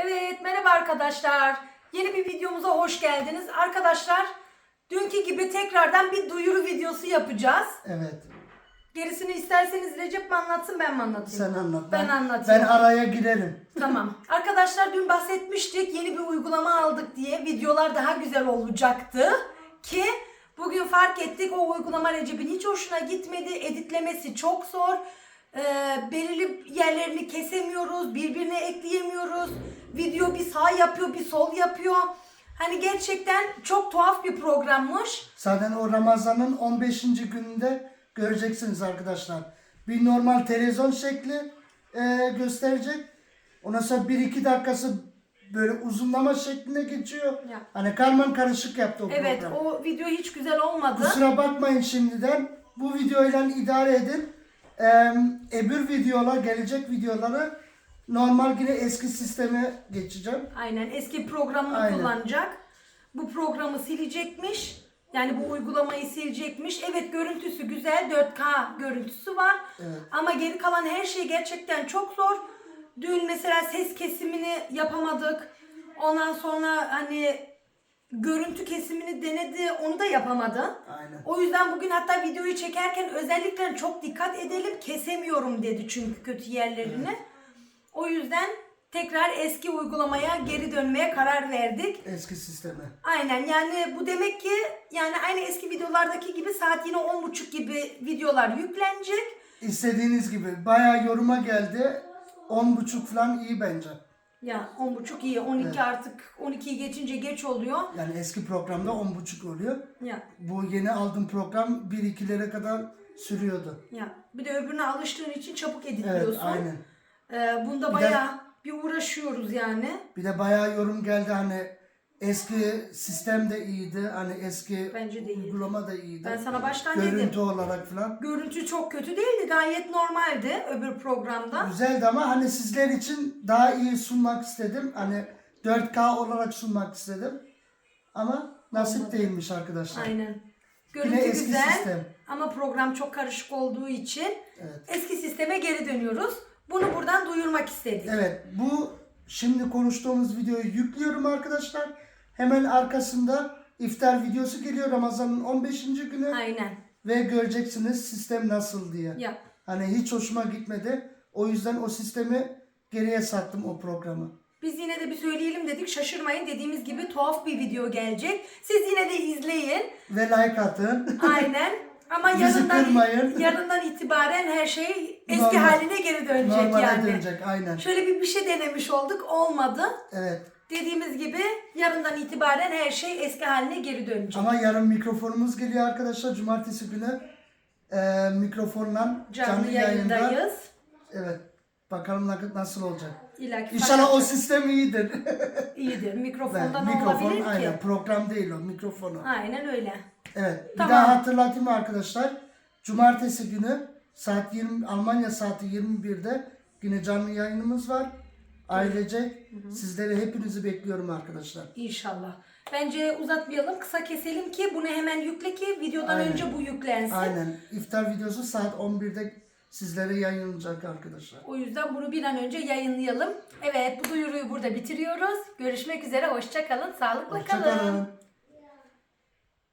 Evet merhaba arkadaşlar. Yeni bir videomuza hoş geldiniz. Arkadaşlar dünkü gibi tekrardan bir duyuru videosu yapacağız. Evet. Gerisini isterseniz Recep mi anlatsın ben mi anlatayım? Sen anlat. Ben anlatayım. Ben araya girerim. Tamam. Arkadaşlar dün bahsetmiştik yeni bir uygulama aldık diye videolar daha güzel olacaktı ki bugün fark ettik o uygulama Recep'in hiç hoşuna gitmedi. Editlemesi çok zor. Ee, belirli yerlerini kesemiyoruz, birbirine ekleyemiyoruz. Video bir sağ yapıyor, bir sol yapıyor. Hani gerçekten çok tuhaf bir programmış. Zaten o Ramazan'ın 15. gününde göreceksiniz arkadaşlar. Bir normal televizyon şekli e, gösterecek. Ondan sonra 1-2 dakikası böyle uzunlama şekline geçiyor. Ya. Hani karman karışık yaptı o Evet, program. o video hiç güzel olmadı. Kusura bakmayın şimdiden. Bu videoyla idare edin. Ee, öbür videolar, gelecek videoları normal yine eski sisteme geçeceğim. Aynen eski programını Aynen. kullanacak. Bu programı silecekmiş. Yani bu uygulamayı silecekmiş. Evet görüntüsü güzel 4K görüntüsü var. Evet. Ama geri kalan her şey gerçekten çok zor. Dün mesela ses kesimini yapamadık. Ondan sonra hani görüntü kesimini denedi onu da yapamadı. Aynen. O yüzden bugün hatta videoyu çekerken özellikle çok dikkat edelim kesemiyorum dedi çünkü kötü yerlerini. O yüzden tekrar eski uygulamaya geri dönmeye karar verdik. Eski sisteme. Aynen yani bu demek ki yani aynı eski videolardaki gibi saat yine 10.30 gibi videolar yüklenecek. İstediğiniz gibi bayağı yoruma geldi. 10.5 falan iyi bence. Ya 10.30 iyi 12 artık 12'yi geçince geç oluyor. Yani eski programda 10.5 oluyor. Ya Bu yeni aldığım program 1-2'lere kadar sürüyordu. ya bir de öbürüne alıştığın için çabuk Evet editliyorsun. aynen. Ee, bunda Bir de- bayağı bir uğraşıyoruz yani. Bir de bayağı yorum geldi hani eski sistem de iyiydi. Hani eski Bence de iyiydi. uygulama da iyiydi. Ben sana baştan Görüntü dedim. olarak falan. Görüntü çok kötü değildi. Gayet normaldi öbür programda. Güzeldi ama hani sizler için daha iyi sunmak istedim. Hani 4K olarak sunmak istedim. Ama nasip Olmadı. değilmiş arkadaşlar. Aynen. Görüntü eski güzel sistem. ama program çok karışık olduğu için Evet. eski sisteme geri dönüyoruz. Bunu buradan duyurmak istedik. Evet bu şimdi konuştuğumuz videoyu yüklüyorum arkadaşlar. Hemen arkasında iftar videosu geliyor Ramazan'ın 15. günü. Aynen. Ve göreceksiniz sistem nasıl diye. Ya. Hani hiç hoşuma gitmedi. O yüzden o sistemi geriye sattım o programı. Biz yine de bir söyleyelim dedik. Şaşırmayın. Dediğimiz gibi tuhaf bir video gelecek. Siz yine de izleyin. Ve like atın. Aynen. Ama Bizi yarından, kırmayın. yarından itibaren her şey eski Normal. haline geri dönecek Normale yani. dönecek aynen. Şöyle bir bir şey denemiş olduk. Olmadı. Evet. Dediğimiz gibi yarından itibaren her şey eski haline geri dönecek. Ama yarın mikrofonumuz geliyor arkadaşlar. Cumartesi günü e, mikrofonla Canlı yayındayız. Evet. Bakalım na- nasıl olacak. İlla ki İnşallah o sistem iyidir. iyidir. Ben, Mikrofondan mikrofon olabilir aynen ki? program değil o mikrofonu. Aynen öyle. Evet. Bir Tamam. daha hatırlatayım arkadaşlar. Cumartesi günü saat 20 Almanya saati 21'de yine canlı yayınımız var. Ailecek sizleri hepinizi bekliyorum arkadaşlar. İnşallah. Bence uzatmayalım. Kısa keselim ki bunu hemen yükle ki videodan Aynen. önce bu yüklensin. Aynen. İftar videosu saat 11'de sizlere yayınlanacak arkadaşlar. O yüzden bunu bir an önce yayınlayalım. Evet bu duyuruyu burada bitiriyoruz. Görüşmek üzere. Hoşça kalın. Sağlıkla kalın. Hoşçakalın.